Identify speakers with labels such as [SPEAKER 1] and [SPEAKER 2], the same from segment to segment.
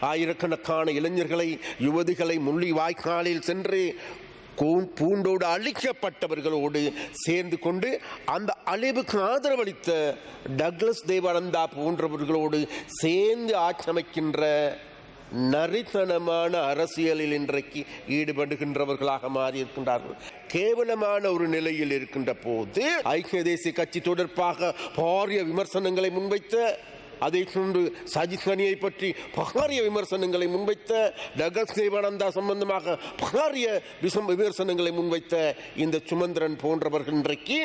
[SPEAKER 1] ஆயிரக்கணக்கான இளைஞர்களை யுவதிகளை முள்ளி வாய்க்காலில் சென்று பூண்டோடு அழிக்கப்பட்டவர்களோடு சேர்ந்து கொண்டு அந்த அழிவுக்கு ஆதரவளித்த டக்ளஸ் தேவானந்தா போன்றவர்களோடு சேர்ந்து ஆக்கிரமிக்கின்ற நரித்தனமான அரசியலில் இன்றைக்கு ஈடுபடுகின்றவர்களாக மாறியிருக்கின்றார்கள். கேவலமான ஒரு நிலையில் இருக்கின்ற போது ஐக்கிய தேசிய கட்சி தொடர்பாக பாரிய விமர்சனங்களை முன்வைத்த அதை கொண்டு சஜித் கனியை பற்றி பாரிய விமர்சனங்களை முன்வைத்த டகஸ் தேவானந்தா சம்பந்தமாக பாரிய விமர்சனங்களை முன்வைத்த இந்த சுமந்திரன் போன்றவர்கள் இன்றைக்கு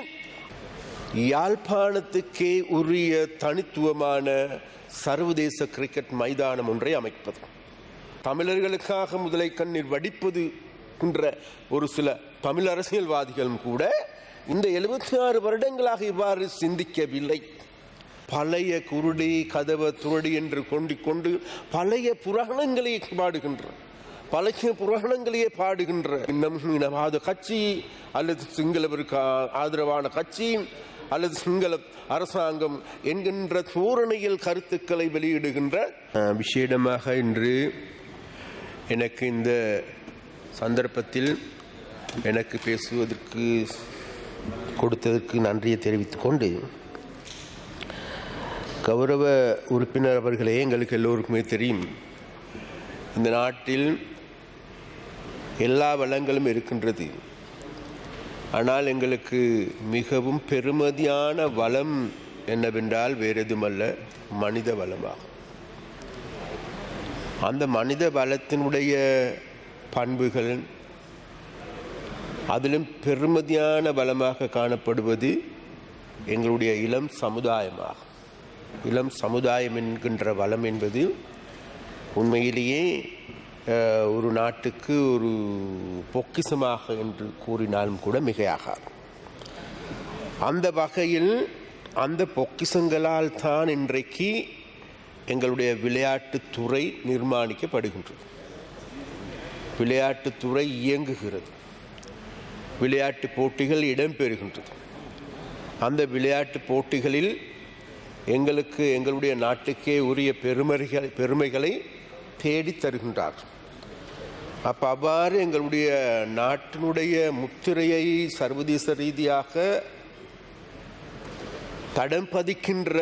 [SPEAKER 1] யாழ்ப்பாணத்துக்கே உரிய தனித்துவமான சர்வதேச கிரிக்கெட் மைதானம் ஒன்றை அமைப்பது. தமிழர்களுக்காக முதலை கண்ணீர் வடிப்பது என்ற ஒரு சில தமிழ் அரசியல்வாதிகளும் கூட இந்த எழுபத்தி ஆறு வருடங்களாக இவ்வாறு சிந்திக்கவில்லை. பழைய குருடி கதவ துரடி என்று கொண்டு கொண்டு பழைய புராணங்களை பாடுகின்ற பழைய புராணங்களையே பாடுகின்ற இன்னும் இனவாத கட்சி அல்லது சிங்களவருக்கு ஆதரவான கட்சி அல்லது சிங்கள அரசாங்கம் என்கின்ற தோரணையில் கருத்துக்களை வெளியிடுகின்ற விஷேடமாக விசேடமாக இன்று எனக்கு இந்த சந்தர்ப்பத்தில் எனக்கு பேசுவதற்கு கொடுத்ததற்கு நன்றியை தெரிவித்துக்கொண்டு கொண்டு கௌரவ உறுப்பினர் அவர்களே எங்களுக்கு எல்லோருக்குமே தெரியும். இந்த நாட்டில் எல்லா வளங்களும் இருக்கின்றது. ஆனால் எங்களுக்கு மிகவும் பெருமதியான வளம் என்னவென்றால் வேறு எதுமல்ல மனித வளமாகும். அந்த மனித வளத்தினுடைய பண்புகள் அதிலும் பெருமதியான வளமாக காணப்படுவது எங்களுடைய இளம் சமுதாயமாகும். இளம் சமுதாயம் என்கின்ற வளம் என்பது உண்மையிலேயே ஒரு நாட்டுக்கு ஒரு பொக்கிசமாக என்று கூறினாலும் கூட மிகையாகாது. அந்த வகையில் அந்த பொக்கிசங்களால் தான் இன்றைக்கு எங்களுடைய விளையாட்டுத்துறை நிர்மாணிக்கப்படுகின்றது. விளையாட்டுத்துறை இயங்குகிறது. விளையாட்டு போட்டிகள் இடம்பெறுகின்றது. அந்த விளையாட்டு போட்டிகளில் எங்களுக்கு எங்களுடைய நாட்டுக்கே உரிய பெருமைகள் பெருமைகளை தேடி தருகின்றார். அப்போ அவ்வாறு எங்களுடைய நாட்டினுடைய முத்திரையை சர்வதேச ரீதியாக தடம் பதிக்கின்ற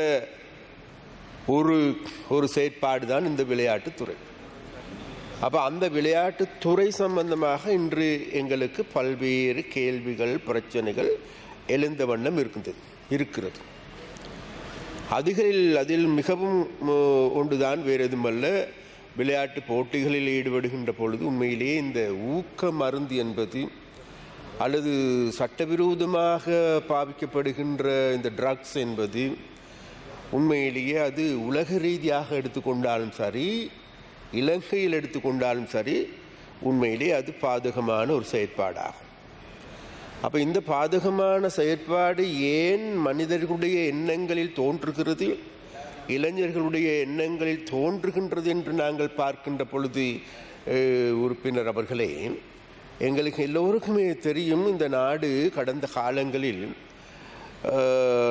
[SPEAKER 1] ஒரு ஒரு செயற்பாடு தான் இந்த விளையாட்டுத்துறை அப்போ அந்த விளையாட்டுத்துறை சம்பந்தமாக இன்று எங்களுக்கு பல்வேறு கேள்விகள் பிரச்சனைகள் எழுந்த வண்ணம் இருக்கின்றது இருக்கிறது. அதுகளில் அதில் மிகவும் ஒன்றுதான் வேறு எதுமல்ல விளையாட்டு போட்டிகளில் ஈடுபடுகின்ற பொழுது உண்மையிலேயே இந்த ஊக்க மருந்து என்பது அல்லது சட்டவிரோதமாக பாவிக்கப்படுகின்ற இந்த ட்ரக்ஸ் என்பது உண்மையிலேயே அது உலக ரீதியாக எடுத்துக்கொண்டாலும் சரி இலங்கையில் எடுத்துக்கொண்டாலும் சரி உண்மையிலேயே அது பாதகமான ஒரு செயற்பாடாகும். அப்போ இந்த பாதகமான செயற்பாடு ஏன் மனிதர்களுடைய எண்ணங்களில் தோன்றுகிறது? இளைஞர்களுடைய எண்ணங்களில் தோன்றுகின்றது என்று நாங்கள் பார்க்கின்ற பொழுது உறுப்பினர் அவர்களே எங்களுக்கு எல்லோருக்குமே தெரியும் இந்த நாடு கடந்த காலங்களில்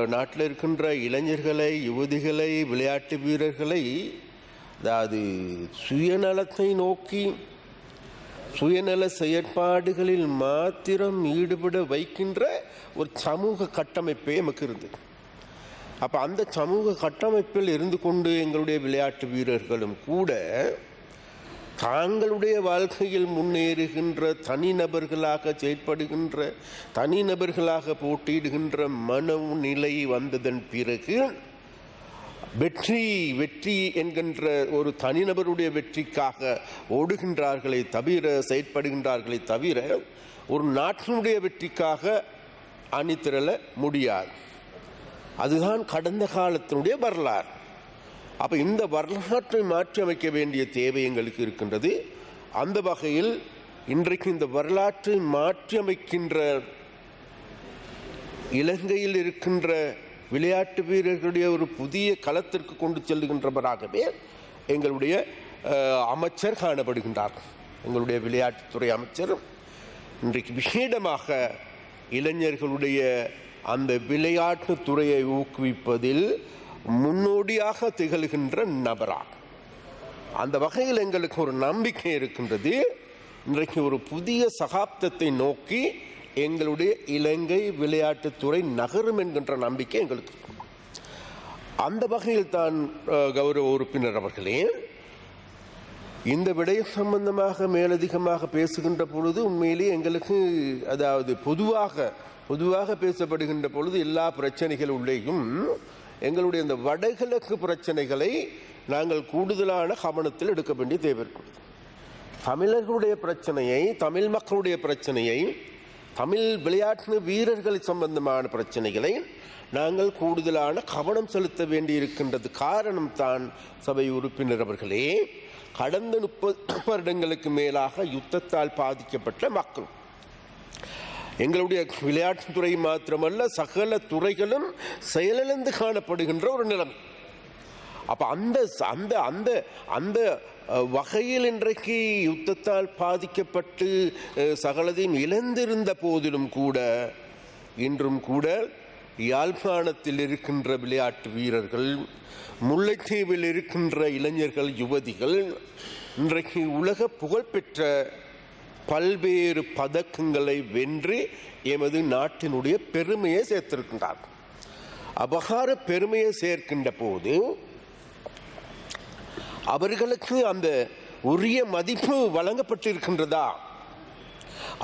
[SPEAKER 1] நாட்டில் இருக்கின்ற இளைஞர்களை யுவதிகளை விளையாட்டு வீரர்களை அதாவது சுயநலத்தை நோக்கி சுயநல செயற்பாடுகளில் மாத்திரம் ஈடுபட வைக்கின்ற ஒரு சமூக கட்டமைப்பே நமக்கு இருந்தது. அப்போ அந்த சமூக கட்டமைப்பில் இருந்து கொண்டு எங்களுடைய விளையாட்டு வீரர்களும் கூட தாங்களுடைய வாழ்க்கையில் முன்னேறுகின்ற தனிநபர்களாக செயற்படுகின்ற தனிநபர்களாக போட்டியிடுகின்ற மனநிலை வந்ததன் பிறகு வெற்றி வெற்றி என்கின்ற ஒரு தனிநபருடைய வெற்றிக்காக ஓடுகின்றார்களே தவிர செயற்படுகின்றார்களே தவிர ஒரு நாட்டினுடைய வெற்றிக்காக அணிதிரள முடியாது. அதுதான் கடந்த காலத்தினுடைய வரலாறு. அப்போ இந்த வரலாற்றை மாற்றி அமைக்க வேண்டிய தேவை எங்களுக்கு இருக்கின்றது. அந்த வகையில் இன்றைக்கு இந்த வரலாற்றை மாற்றி அமைக்கின்ற இலங்கையில் இருக்கின்ற விளையாட்டு வீரர்களுடைய ஒரு புதிய களத்திற்கு கொண்டு செல்லுகின்றவராகவே எங்களுடைய அமைச்சர் காணப்படுகின்றார். எங்களுடைய விளையாட்டுத்துறை அமைச்சர் இன்றைக்கு விசேடமாக இளைஞர்களுடைய அந்த விளையாட்டு துறையை ஊக்குவிப்பதில் முன்னோடியாக திகழ்கின்ற நபராக அந்த வகையில் எங்களுக்கு ஒரு நம்பிக்கை இருக்கின்றது இன்றைக்கு ஒரு புதிய சகாப்தத்தை நோக்கி எங்களுடைய இலங்கை விளையாட்டுத்துறை நகரும் என்கின்ற நம்பிக்கை எங்களுக்கு. அந்த வகையில் தான் கௌரவ உறுப்பினர் அவர்களே இந்த விடயம் சம்பந்தமாக மேலதிகமாக பேசுகின்ற பொழுது உண்மையிலேயே எங்களுக்கு அதாவது பொதுவாக பொதுவாக பேசப்படுகின்ற பொழுது எல்லா பிரச்சனைகள் உள்ளேயும் எங்களுடைய இந்த வடகிழக்கு பிரச்சனைகளை நாங்கள் கூடுதலான கவனத்தில் எடுக்க வேண்டிய தேவை இருக்கிறது. தமிழர்களுடைய பிரச்சனையை தமிழ் மக்களுடைய பிரச்சனையை தமிழ் விளையாட்டு வீரர்கள் சம்பந்தமான பிரச்சனைகளை நாங்கள் கூடுதலான கவனம் செலுத்த வேண்டியிருக்கின்றது காரணம் தான் சபை உறுப்பினர் அவர்களே. கடந்த முப்பது வருடங்களுக்கு மேலாக யுத்தத்தால் பாதிக்கப்பட்ட மக்கள். எங்களுடைய விளையாட்டுத்துறை மாத்திரமல்ல சகல துறைகளும் செயலிழந்து காணப்படுகின்ற ஒரு நிலைமை. அப்போ அந்த அந்த அந்த அந்த வகையில் இன்றைக்கு யுத்தத்தால் பாதிக்கப்பட்டு சகலதையும் இழந்திருந்த போதிலும் கூட இன்றும் கூட யாழ்ப்பாணத்தில் இருக்கின்ற விளையாட்டு வீரர்கள் முல்லைத்தீவில் இருக்கின்ற இளைஞர்கள் யுவதிகள் இன்றைக்கு உலக புகழ்பெற்ற பல்வேறு பதக்கங்களை வென்று எமது நாட்டினுடைய பெருமையை சேர்த்திருக்கின்றார் அபகார பெருமையை சேர்க்கின்ற போது அவர்களுக்கு அந்த உரிய மதிப்பு வழங்கப்பட்டிருக்கின்றதா?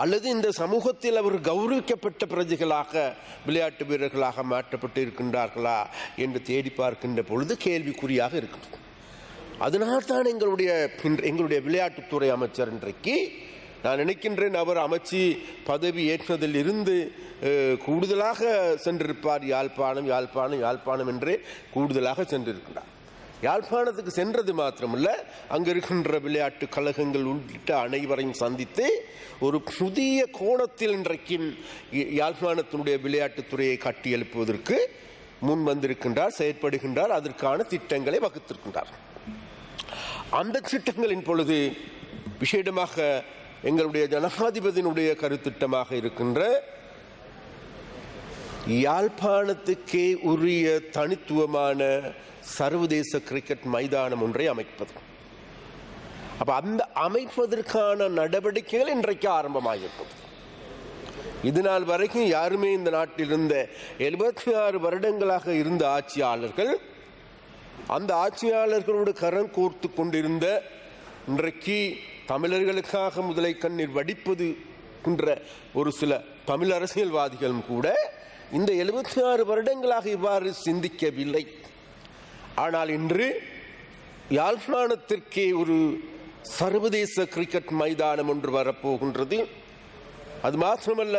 [SPEAKER 1] அல்லது இந்த சமூகத்தில் அவர் கௌரவிக்கப்பட்ட பிரஜைகளாக விளையாட்டு வீரர்களாக மாற்றப்பட்டு இருக்கின்றார்களா என்று தேடி பார்க்கின்ற பொழுது கேள்விக்குறியாக இருக்கிறது அதனால்தான் எங்களுடைய எங்களுடைய விளையாட்டுத்துறை அமைச்சர் இன்றைக்கு நான் நினைக்கின்றேன் அவர் அமைச்சு பதவி ஏற்றதில் இருந்து கூடுதலாக சென்றிருப்பார். யாழ்ப்பாணம் யாழ்ப்பாணம் யாழ்ப்பாணம் என்றே கூடுதலாக சென்றிருக்கிறார். யாழ்ப்பாணத்துக்கு சென்றது மாத்திரமல்ல அங்கே இருக்கின்ற விளையாட்டு கழகங்கள் உள்ளிட்ட அனைவரையும் சந்தித்து ஒரு புதிய கோணத்தில் இன்றைக்கு யாழ்ப்பாணத்தினுடைய விளையாட்டுத்துறையை கட்டி எழுப்புவதற்கு முன் வந்திருக்கின்றார் செயற்படுகின்றார் அதற்கான திட்டங்களை வகுத்திருக்கின்றார். அந்த திட்டங்களின் பொழுது விசேடமாக எங்களுடைய ஜனாதிபதியினுடைய கருத்திட்டமாக இருக்கின்ற யாழ்ப்பாணத்துக்கே உரிய தனித்துவமான சர்வதேச கிரிக்கெட் மைதானம் ஒன்றை அமைப்பது. அப்போ அந்த அமைப்பதற்கான நடவடிக்கைகள் இன்றைக்கு ஆரம்பமாகிருக்கிறது இது நாள் வரைக்கும் யாருமே இந்த நாட்டில் இருந்த எழுபத்தி ஆறு வருடங்களாக இருந்த ஆட்சியாளர்கள் அந்த ஆட்சியாளர்களோடு கரம் கோர்த்து கொண்டிருந்த இன்றைக்கு தமிழர்களுக்காக முதலை கண்ணீர் வடிப்பது என்ற ஒரு சில தமிழ் அரசியல்வாதிகளும் கூட இந்த எழுபத்தி ஆறு வருடங்களாக இவ்வாறு சிந்திக்கவில்லை. ஆனால் இன்று யாழ்ப்பாணத்திற்கே ஒரு சர்வதேச கிரிக்கெட் மைதானம் ஒன்று வரப்போகின்றது. அது மாத்திரமல்ல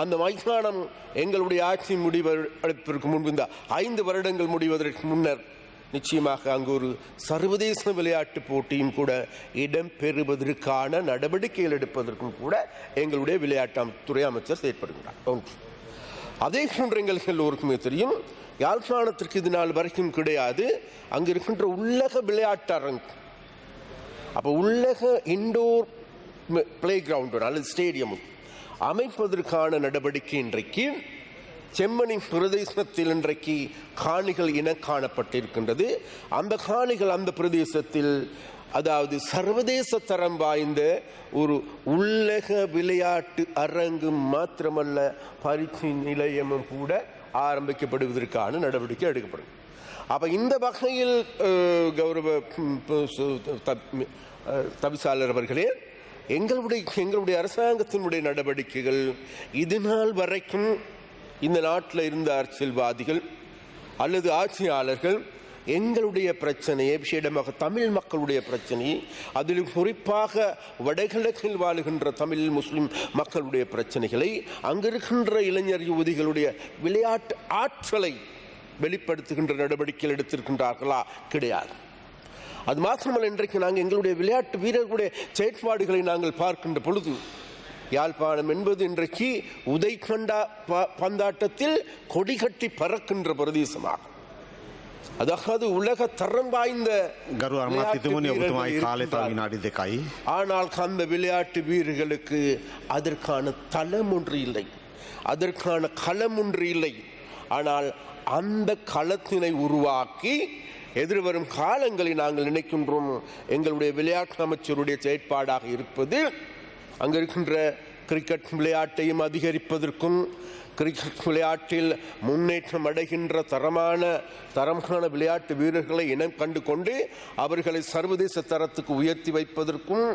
[SPEAKER 1] அந்த மைதானம் எங்களுடைய ஆட்சி முடிவெடுப்பதற்கு முன்பு இந்த ஐந்து வருடங்கள் முடிவதற்கு முன்னர் நிச்சயமாக அங்கு ஒரு சர்வதேச விளையாட்டு போட்டியும் கூட இடம்பெறுவதற்கான நடவடிக்கைகள் எடுப்பதற்கும் கூட எங்களுடைய விளையாட்டு துறை அமைச்சர் செயற்படுகிறார். ஒன்று. அதே போன்று எங்களுக்கு எல்லோருக்குமே தெரியும். யாழ்ப்பாணத்திற்கு இது நாள் வரைக்கும் கிடையாது. அங்கு இருக்கின்ற உள்ளக விளையாட்டு அரங்கு அப்போ உள்ளக இண்டோர் பிளே கிரவுண்டு அல்லது ஸ்டேடியம் அமைப்பதற்கான நடவடிக்கை இன்றைக்கு செம்மணி பிரதேசத்தில் இன்றைக்கு காணிகள் இன காணப்பட்டிருக்கின்றது. அந்த காணிகள் அந்த பிரதேசத்தில் அதாவது சர்வதேச தரம் வாய்ந்த ஒரு உள்ளக விளையாட்டு அரங்கு மாத்திரமல்ல பயிற்சி நிலையமும் கூட ஆரம்பிக்கப்படுவதற்கான நடவடிக்கை எடுக்கப்படும். அப்போ இந்த வகையில் கௌரவ தவிசாளர் அவர்களே எங்களுடைய எங்களுடைய அரசாங்கத்தினுடைய நடவடிக்கைகள் இது நாள் வரைக்கும் இந்த நாட்டில் இருந்த அரசியல்வாதிகள் அல்லது ஆட்சியாளர்கள் எங்களுடைய பிரச்சனையை விசேடமாக தமிழ் மக்களுடைய பிரச்சனையை அதில் குறிப்பாக வடகிழக்கில் வாழுகின்ற தமிழ் முஸ்லிம் மக்களுடைய பிரச்சனைகளை அங்கிருக்கின்ற இளைஞர் யுவதிகளுடைய விளையாட்டு ஆற்றலை வெளிப்படுத்துகின்ற நடவடிக்கைகள் எடுத்திருக்கின்றார்களா? கிடையாது. அது மாத்திரமல்ல இன்றைக்கு நாங்கள் எங்களுடைய விளையாட்டு வீரர்களுடைய செயற்பாடுகளை நாங்கள் பார்க்கின்ற பொழுது யாழ்ப்பாணம் என்பது இன்றைக்கு உதைகண்டா ப- பந்தாட்டத்தில் கொடிகட்டி பறக்கின்ற பிரதேசமாகும். அதாவது உலக தரம் வாய்ந்த ஆனால் அந்த விளையாட்டு வீரர்களுக்கு அதற்கான தளம் ஒன்று இல்லை. அதற்கான களம் ஒன்று இல்லை. ஆனால் அந்த களத்தினை உருவாக்கி எதிர்வரும் காலங்களில் நாங்கள் நினைக்கின்றோம். எங்களுடைய விளையாட்டு அமைச்சருடைய செயற்பாடாக இருப்பது அங்கே இருக்கின்ற கிரிக்கெட் விளையாட்டையும் அதிகரிப்பதற்கும் கிரிக்கெட் விளையாட்டில் முன்னேற்றம் அடைகின்ற தரமான தரமான விளையாட்டு வீரர்களை இனம் கண்டு கொண்டு அவர்களை சர்வதேச தரத்துக்கு உயர்த்தி வைப்பதற்கும்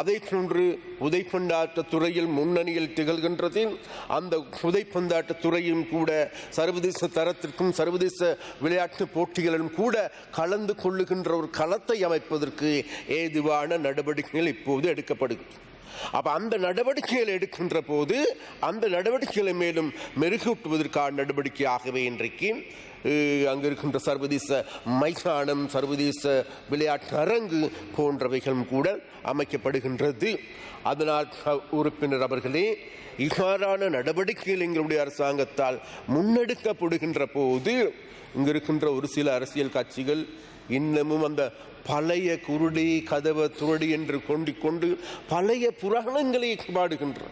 [SPEAKER 1] அதை போன்று உதைப்பந்தாட்ட துறையில் முன்னணியில் திகழ்கின்றது அந்த உதைப்பந்தாட்ட துறையும் கூட சர்வதேச தரத்திற்கும் சர்வதேச விளையாட்டு போட்டிகளிலும் கூட கலந்து கொள்ளுகின்ற ஒரு களத்தை அமைப்பதற்கு ஏதுவான நடவடிக்கைகள் இப்போது எடுக்கப்படுகிறது அப்ப அந்த நடவடிக்கைகளை எடுக்கின்ற போது அந்த நடவடிக்கைகளை மேலும் மெருகூட்டுவதற்கான நடவடிக்கையாகவே இன்றைக்கு அங்கு இருக்கின்ற சர்வதேச மைதானம் சர்வதேச விளையாட்டு அரங்கு போன்றவைகளும் கூட அமைக்கப்படுகின்றது. அதனால் உறுப்பினர் அவர்களே இவ்வாறான நடவடிக்கைகள் எங்களுடைய அரசாங்கத்தால் முன்னெடுக்கப்படுகின்ற போது இங்கிருக்கின்ற ஒரு சில அரசியல் கட்சிகள் இன்னமும் அந்த பழைய குருடி கதவ துருடி என்று கொண்டு கொண்டு பழைய புராணங்களை பாடுகின்ற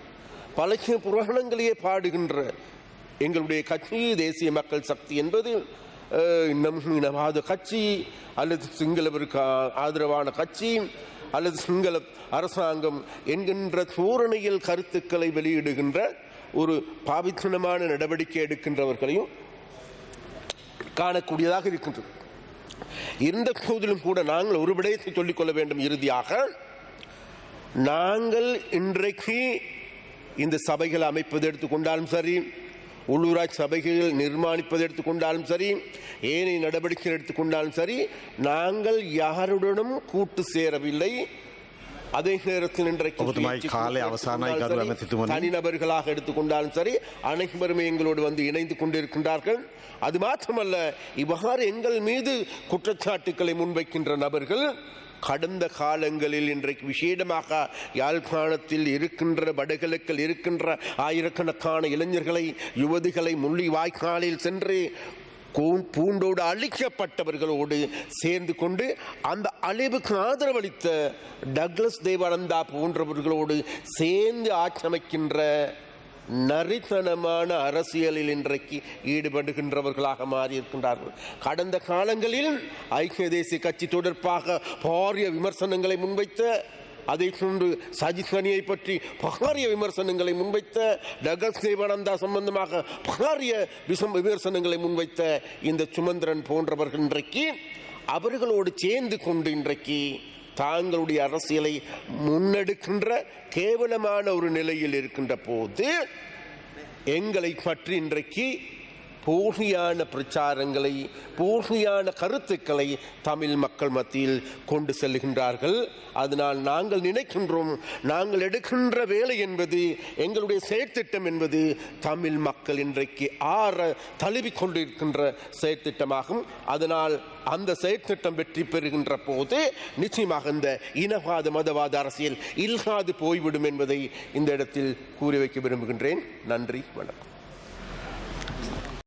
[SPEAKER 1] பழைய புராணங்களையே பாடுகின்ற எங்களுடைய கட்சி தேசிய மக்கள் சக்தி என்பது நம் இனவாத கட்சி அல்லது சிங்களவருக்கு ஆதரவான கட்சி அல்லது சிங்கள அரசாங்கம் என்கின்ற தோரணையில் கருத்துக்களை வெளியிடுகின்ற ஒரு பாவித்தனமான நடவடிக்கை எடுக்கின்றவர்களையும் காணக்கூடியதாக இருக்கின்றது. இருந்த போதிலும் கூட நாங்கள் ஒரு விடயத்தை சொல்லிக்கொள்ள வேண்டும் இறுதியாக. நாங்கள் இன்றைக்கு இந்த சபைகள் அமைப்பது எடுத்துக்கொண்டாலும் சரி உள்ளூராட்சி சபைகள் நிர்மாணிப்பதை எடுத்துக்கொண்டாலும் சரி ஏனைய நடவடிக்கைகள் எடுத்துக்கொண்டாலும் சரி நாங்கள் யாருடனும் கூட்டு சேரவில்லை. அதே நேரத்தில் இன்றைக்கு தனிநபர்களாக எடுத்துக்கொண்டாலும் சரி அனைவருமே எங்களோடு வந்து இணைந்து கொண்டிருக்கின்றார்கள். அது மாத்திரமல்ல இவ்வாறு எங்கள் மீது குற்றச்சாட்டுக்களை முன்வைக்கின்ற நபர்கள் கடந்த காலங்களில் இன்றைக்கு விசேடமாக யாழ்ப்பாணத்தில் இருக்கின்ற வடகிழக்கில் இருக்கின்ற ஆயிரக்கணக்கான இளைஞர்களை யுவதிகளை முள்ளி வாய்க்காலில் சென்று பூண்டோடு அழிக்கப்பட்டவர்களோடு சேர்ந்து கொண்டு அந்த அழிவுக்கு ஆதரவளித்த டக்ளஸ் தேவானந்தா போன்றவர்களோடு சேர்ந்து ஆட்சமைக்கின்ற நரித்தனமான அரசியலில் இன்றைக்கு ஈடுபடுகின்றவர்களாக மாறியிருக்கின்றார்கள். கடந்த காலங்களில் ஐக்கிய தேசிய கட்சி தொடர்பாக பாரிய விமர்சனங்களை முன்வைத்த அதை போன்று சஜித் கனியை பற்றி பாரிய விமர்சனங்களை முன்வைத்த டகஸ் தேவானந்தா சம்பந்தமாக பாரிய விசம் விமர்சனங்களை முன்வைத்த இந்த சுமந்திரன் போன்றவர்கள் இன்றைக்கு அவர்களோடு சேர்ந்து கொண்டு இன்றைக்கு தாங்களுடைய அரசியலை முன்னெடுக்கின்ற கேவலமான ஒரு நிலையில் இருக்கின்ற போது எங்களை பற்றி இன்றைக்கு போலியான பிரச்சாரங்களை போலியான கருத்துக்களை தமிழ் மக்கள் மத்தியில் கொண்டு செல்கின்றார்கள். அதனால் நாங்கள் நினைக்கின்றோம் நாங்கள் எடுக்கின்ற வேலை என்பது எங்களுடைய செயற்திட்டம் என்பது தமிழ் மக்கள் இன்றைக்கு ஆற தழுவி கொண்டிருக்கின்ற செயற்திட்டமாகும். அதனால் அந்த செயற்திட்டம் வெற்றி பெறுகின்ற போது நிச்சயமாக இந்த இனவாத மதவாத அரசியல் இல்லாது போய்விடும் என்பதை இந்த இடத்தில் கூறி வைக்க விரும்புகின்றேன். நன்றி வணக்கம்.